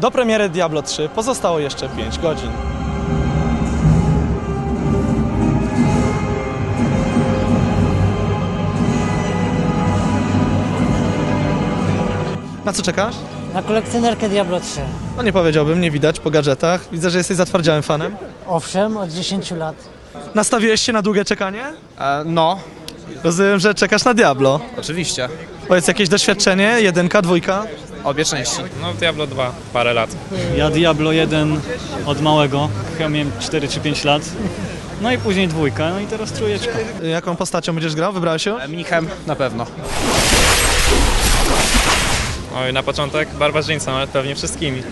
Do premiery Diablo 3 pozostało jeszcze 5 godzin. Na co czekasz? Na kolekcjonerkę Diablo 3. No nie powiedziałbym, nie widać po gadżetach. Widzę, że jesteś zatwardziałym fanem. Owszem, od 10 lat. Nastawiłeś się na długie czekanie? E, no, Rozumiem, że czekasz na Diablo. oczywiście. Powiedz jakieś doświadczenie? Jedynka, dwójka? Obie części. No Diablo 2, parę lat. Ja Diablo 1 od małego, chyba miałem 4 czy 5 lat. No i później dwójka, no i teraz trójeczka. Jaką postacią będziesz grał? Wybrałeś się? Mnichem na pewno. Oj, na początek barbarzyńcą, ale pewnie wszystkimi.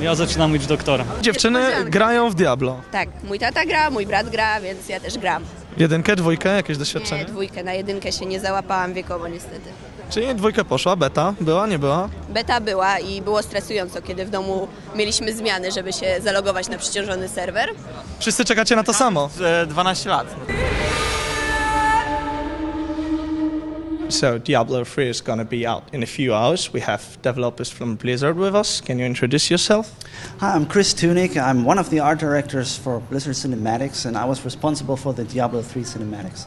Ja zaczynam być doktora. Dziewczyny grają w Diablo. Tak, mój tata gra, mój brat gra, więc ja też gram. Jedynkę, dwójkę, jakieś Nie, doświadczenie? dwójkę, na jedynkę się nie załapałam wiekowo niestety. Czyli dwójkę poszła, beta była, nie była? Beta była i było stresująco, kiedy w domu mieliśmy zmiany, żeby się zalogować na przyciążony serwer. Wszyscy czekacie na to samo. 12 lat. So Diablo 3 is going to be out in a few hours. We have developers from Blizzard with us. Can you introduce yourself? Hi, I'm Chris Tunick. I'm one of the art directors for Blizzard Cinematics, and I was responsible for the Diablo 3 cinematics.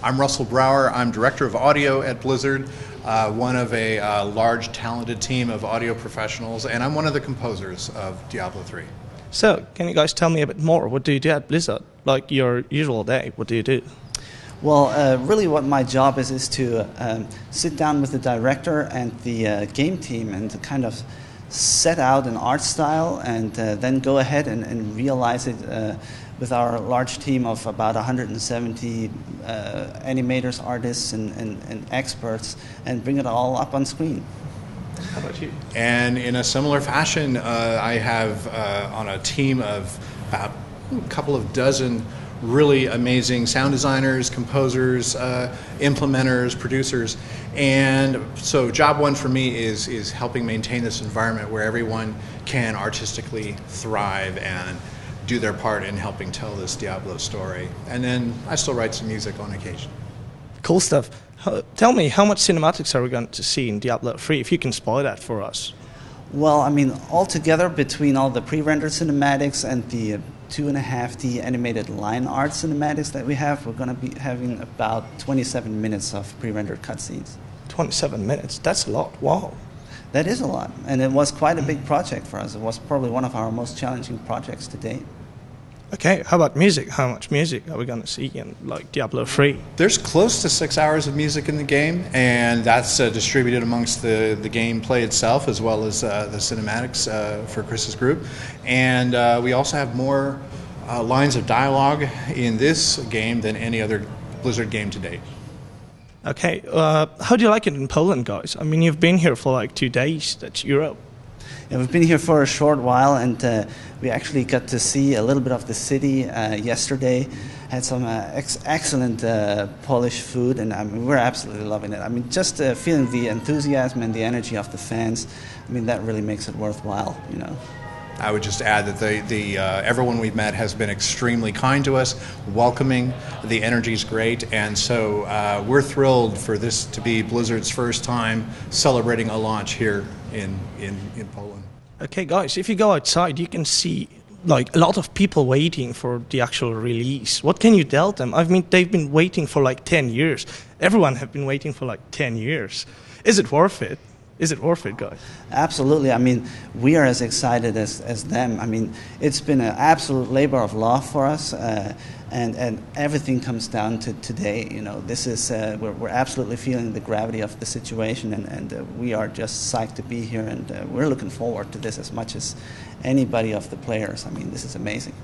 I'm Russell Brower. I'm director of audio at Blizzard, uh, one of a uh, large, talented team of audio professionals, and I'm one of the composers of Diablo 3. So, can you guys tell me a bit more? What do you do at Blizzard? Like your usual day, what do you do? Well, uh, really, what my job is is to um, sit down with the director and the uh, game team and to kind of set out an art style and uh, then go ahead and, and realize it uh, with our large team of about 170 uh, animators, artists, and, and, and experts and bring it all up on screen. How about you? And in a similar fashion, uh, I have uh, on a team of about a couple of dozen really amazing sound designers, composers, uh, implementers, producers. And so, job one for me is, is helping maintain this environment where everyone can artistically thrive and do their part in helping tell this Diablo story. And then I still write some music on occasion. Cool stuff. Ho- Tell me, how much cinematics are we going to see in Diablo 3? If you can spoil that for us. Well, I mean, altogether between all the pre-rendered cinematics and the uh, two and a half D animated line art cinematics that we have, we're going to be having about 27 minutes of pre-rendered cutscenes. 27 minutes. That's a lot. Wow. That is a lot, and it was quite a big project for us. It was probably one of our most challenging projects to date. Okay, how about music? How much music are we going to see in like Diablo 3? There's close to six hours of music in the game, and that's uh, distributed amongst the, the gameplay itself as well as uh, the cinematics uh, for Chris's group. And uh, we also have more uh, lines of dialogue in this game than any other Blizzard game to date. Okay, uh, how do you like it in Poland, guys? I mean, you've been here for like two days. That's Europe. Yeah, we've been here for a short while, and uh, we actually got to see a little bit of the city uh, yesterday. Had some uh, ex- excellent uh, Polish food, and I mean, we're absolutely loving it. I mean, just uh, feeling the enthusiasm and the energy of the fans. I mean, that really makes it worthwhile, you know. I would just add that the, the uh, everyone we've met has been extremely kind to us, welcoming. The energy's great, and so uh, we're thrilled for this to be Blizzard's first time celebrating a launch here in, in, in Poland. Okay, guys, if you go outside, you can see like a lot of people waiting for the actual release. What can you tell them? I mean, they've been waiting for like 10 years. Everyone have been waiting for like 10 years. Is it worth it? Is it worth it, guys? Absolutely. I mean, we are as excited as, as them. I mean, it's been an absolute labor of love for us, uh, and, and everything comes down to today. You know, this is, uh, we're, we're absolutely feeling the gravity of the situation, and, and uh, we are just psyched to be here, and uh, we're looking forward to this as much as anybody of the players. I mean, this is amazing.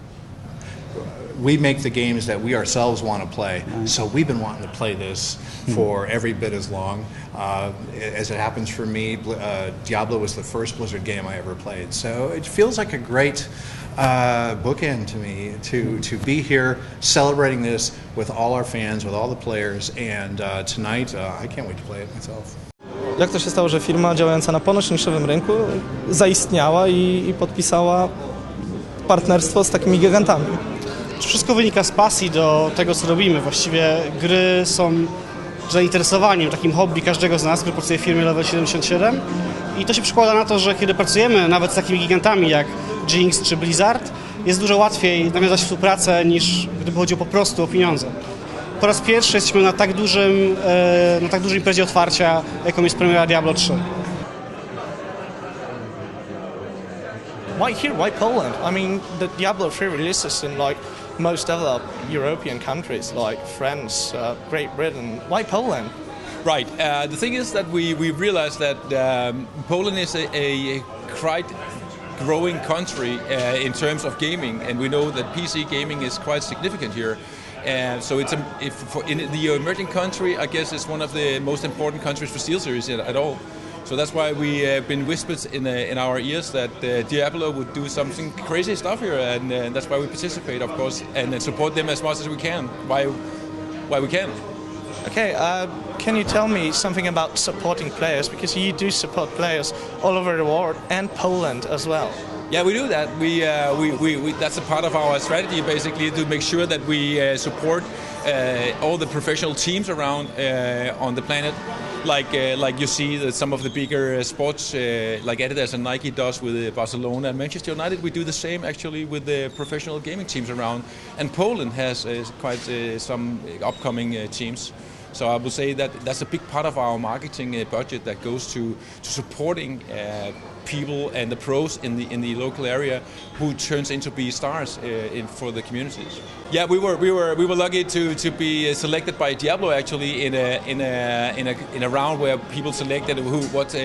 We make the games that we ourselves want to play. So we've been wanting to play this for every bit as long. Uh, as it happens for me, uh, Diablo was the first Blizzard game I ever played. So it feels like a great uh, bookend to me to, to be here celebrating this with all our fans, with all the players. And uh, tonight, uh, I can't wait to play it myself. Jak to się stało, że firma działająca na ponoć niszowym rynku zaistniała i, i podpisała partnerstwo z takimi gigantami? Wszystko wynika z pasji do tego, co robimy. Właściwie gry są zainteresowaniem, takim hobby każdego z nas, który pracuje w firmie Level 77 I to się przekłada na to, że kiedy pracujemy nawet z takimi gigantami jak Jinx czy Blizzard, jest dużo łatwiej nawiązać współpracę niż gdyby chodziło po prostu o pieniądze. Po raz pierwszy jesteśmy na tak dużym, e, na tak dużej imprezie otwarcia, jaką jest premiera Diablo 3. Why here? Why Poland? I mean, the Diablo 3 releases in like most other European countries like France, uh, Great Britain. Why Poland? Right. Uh, the thing is that we, we realized that um, Poland is a, a quite growing country uh, in terms of gaming, and we know that PC gaming is quite significant here. And so it's a, if in the emerging country, I guess it's one of the most important countries for SteelSeries at, at all. So that's why we have been whispered in, uh, in our ears that uh, Diablo would do something crazy stuff here, and uh, that's why we participate, of course, and uh, support them as much as we can. Why, why we can. Okay, uh, can you tell me something about supporting players? Because you do support players all over the world and Poland as well. Yeah, we do that. We, uh, we, we, we that's a part of our strategy, basically, to make sure that we uh, support uh, all the professional teams around uh, on the planet. Like, uh, like you see that some of the bigger uh, sports, uh, like Adidas and Nike does with uh, Barcelona and Manchester United, we do the same actually with the professional gaming teams around. And Poland has uh, quite uh, some upcoming uh, teams. So I would say that that's a big part of our marketing uh, budget that goes to, to supporting uh, people and the pros in the in the local area who turns into be stars uh, in, for the communities. Yeah, we were we were we were lucky to, to be uh, selected by Diablo actually in a in a in a in a round where people selected who what um,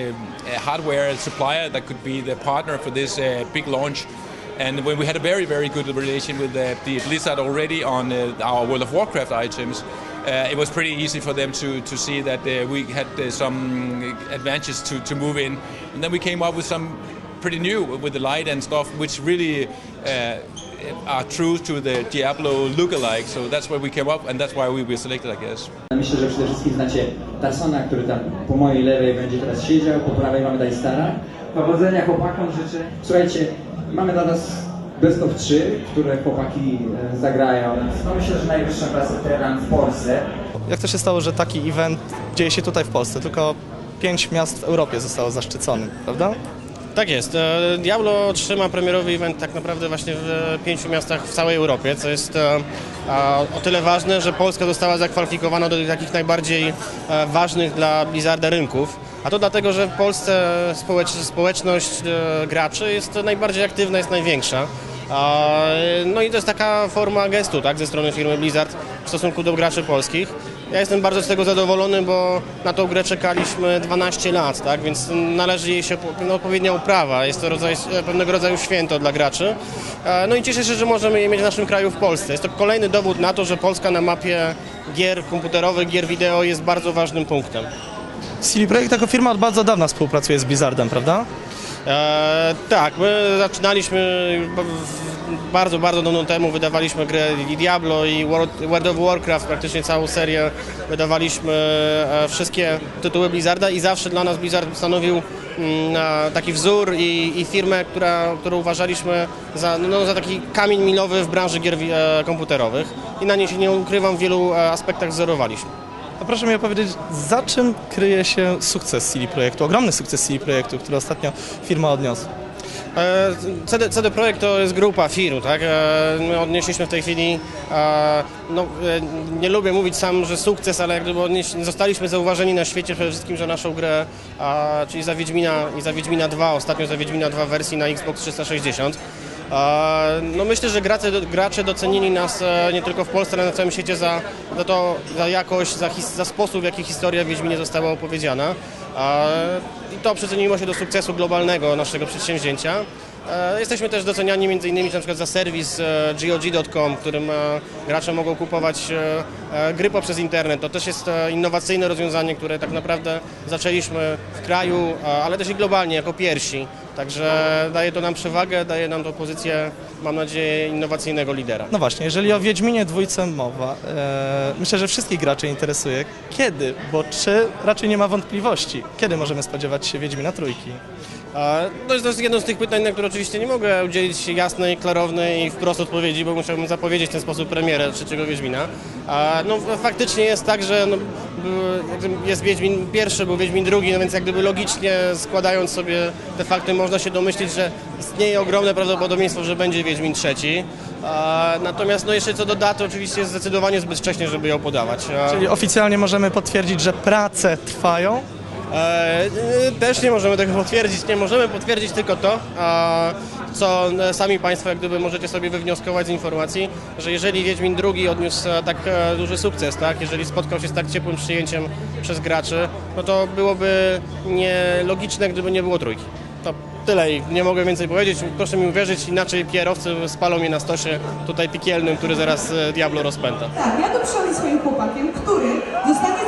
a hardware supplier that could be the partner for this uh, big launch. And when we had a very, very good relation with uh, the Blizzard already on uh, our World of Warcraft items, uh, it was pretty easy for them to, to see that uh, we had uh, some advantages to, to move in. And then we came up with some pretty new with the light and stuff, which really uh, are true to the Diablo lookalike. So that's why we came up, and that's why we were selected, I guess. Myślę, że przede wszystkim znacie Tarsona, który tam po mojej lewej będzie teraz siedział, po prawej mamy Dajstara. Powodzenia chłopakom życzę. Słuchajcie, mamy dla nas Best of 3, które chłopaki e, zagrają. No myślę, że najwyższa klasa teran w Polsce. Jak to się stało, że taki event dzieje się tutaj w Polsce? Tylko pięć miast w Europie zostało zaszczyconych, prawda? Tak jest. E, Diablo 3 ma premierowy event tak naprawdę właśnie w pięciu miastach w całej Europie, co jest e, o tyle ważne, że Polska została zakwalifikowana do takich najbardziej e, ważnych dla Blizzarda rynków. A to dlatego, że w Polsce społecz, społeczność e, graczy jest najbardziej aktywna, jest największa. No i to jest taka forma gestu tak, ze strony firmy Blizzard w stosunku do graczy polskich. Ja jestem bardzo z tego zadowolony, bo na tą grę czekaliśmy 12 lat, tak? więc należy jej się no, odpowiednia uprawa. Jest to rodzaj, pewnego rodzaju święto dla graczy. E, No i cieszę się, że możemy je mieć w naszym kraju w Polsce. Jest to kolejny dowód na to, że Polska na mapie gier komputerowych, gier wideo jest bardzo ważnym punktem. CD Projekt jako firma od bardzo dawna współpracuje z Blizzardem, prawda? E, tak, my zaczynaliśmy bardzo, bardzo dawno temu, wydawaliśmy grę Diablo i World, World of Warcraft, praktycznie całą serię, wydawaliśmy e, wszystkie tytuły Blizzarda i zawsze dla nas Blizzard stanowił mm, taki wzór i, i firmę, która, którą uważaliśmy za, no, za taki kamień milowy w branży gier e, komputerowych i na niej się nie ukrywam, w wielu e, aspektach wzorowaliśmy. A proszę mi opowiedzieć, za czym kryje się sukces CD Projektu, ogromny sukces CD Projektu, który ostatnio firma odniosła? E, CD, CD Projekt to jest grupa firm, tak? E, My odnieśliśmy w tej chwili, e, no, nie lubię mówić sam, że sukces, ale jak gdyby odnieś, zostaliśmy zauważeni na świecie przede wszystkim za naszą grę, czyli za Wiedźmina i za Wiedźmina 2, ostatnio za Wiedźmina 2 wersji na Xbox 360. No myślę, że gracze, gracze docenili nas e, nie tylko w Polsce, ale na całym świecie za, za to, za jakość, za, his, za sposób, w jaki historia Wiedźminie została opowiedziana. I to przyczyniło się do sukcesu globalnego naszego przedsięwzięcia. E, Jesteśmy też doceniani między innymi na przykład za serwis e, GOG.com, którym gracze mogą kupować e, gry poprzez internet. To też jest innowacyjne rozwiązanie, które tak naprawdę zaczęliśmy w kraju, ale też i globalnie jako pierwsi. Także daje to nam przewagę, daje nam to pozycję, mam nadzieję, innowacyjnego lidera. No właśnie, jeżeli o Wiedźminie dwójce mowa, e, myślę, że wszystkich graczy interesuje. Kiedy? Bo czy raczej nie ma wątpliwości? Kiedy możemy spodziewać się Wiedźmina trójki? A, To jest, jedno z tych pytań, na które oczywiście nie mogę udzielić jasnej, klarownej i wprost odpowiedzi, bo musiałbym zapowiedzieć w ten sposób premierę trzeciego Wiedźmina. No, faktycznie jest tak, że no, jest Wiedźmin pierwszy, był Wiedźmin drugi, no więc jak gdyby logicznie składając sobie te fakty można się domyślić, że istnieje ogromne prawdopodobieństwo, że będzie Wiedźmin trzeci. Natomiast no, jeszcze co do daty oczywiście jest zdecydowanie zbyt wcześnie, żeby ją podawać. Czyli oficjalnie możemy potwierdzić, że prace trwają. E, e, też nie możemy tego potwierdzić, nie możemy potwierdzić tylko to, co e, sami Państwo jak gdyby możecie sobie wywnioskować z informacji, że jeżeli Wiedźmin II odniósł tak duży sukces, tak, jeżeli spotkał się z tak ciepłym przyjęciem przez graczy, no to byłoby nielogiczne, gdyby nie było trójki. To tyle i nie mogę więcej powiedzieć. Proszę mi uwierzyć, inaczej kierowcy spalą mnie na stosie tutaj piekielnym, który zaraz Diablo rozpęta. Tak, ja tu przyszłam swoim chłopakiem, który zostanie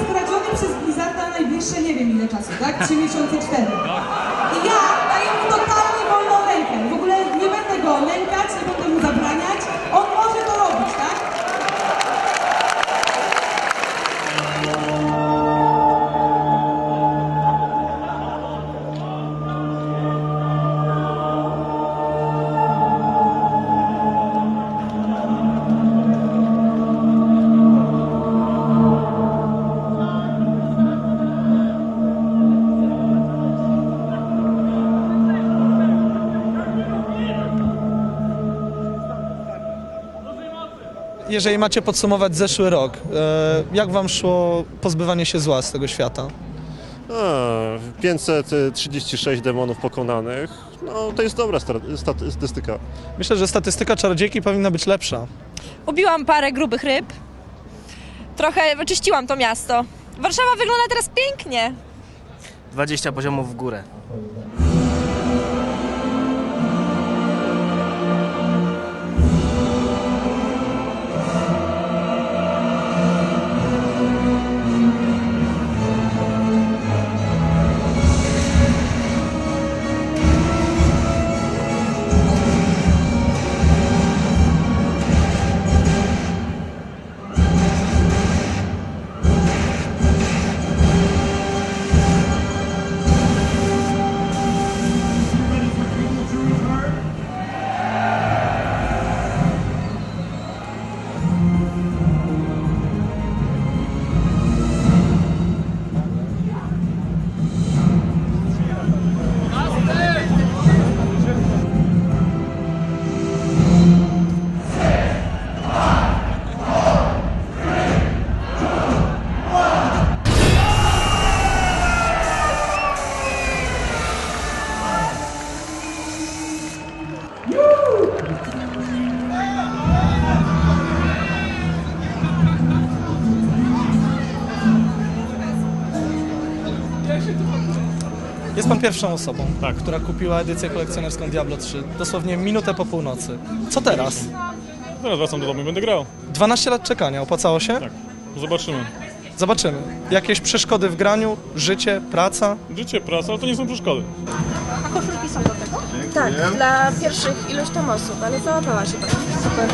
ile czasu, tak? Trzy miesiące, cztery. Jeżeli macie podsumować zeszły rok, e, jak wam szło pozbywanie się zła z tego świata? A, 536 demonów pokonanych. No to jest dobra statystyka. Myślę, że statystyka czarodziejki powinna być lepsza. Ubiłam parę grubych ryb. Trochę wyczyściłam to miasto. Warszawa wygląda teraz pięknie. 20 poziomów w górę. Jest pan pierwszą osobą, która kupiła edycję kolekcjonerską Diablo 3 dosłownie minutę po północy. Co teraz? Zaraz wracam do domu i będę grał. 12 lat czekania, opłacało się? Tak. Zobaczymy. Zobaczymy. Jakieś przeszkody w graniu, życie, praca? Życie, praca, ale to nie są przeszkody. A koszulki są do tego? Tak, dla pierwszych iluś tam osób, ale załapała się pani. Super.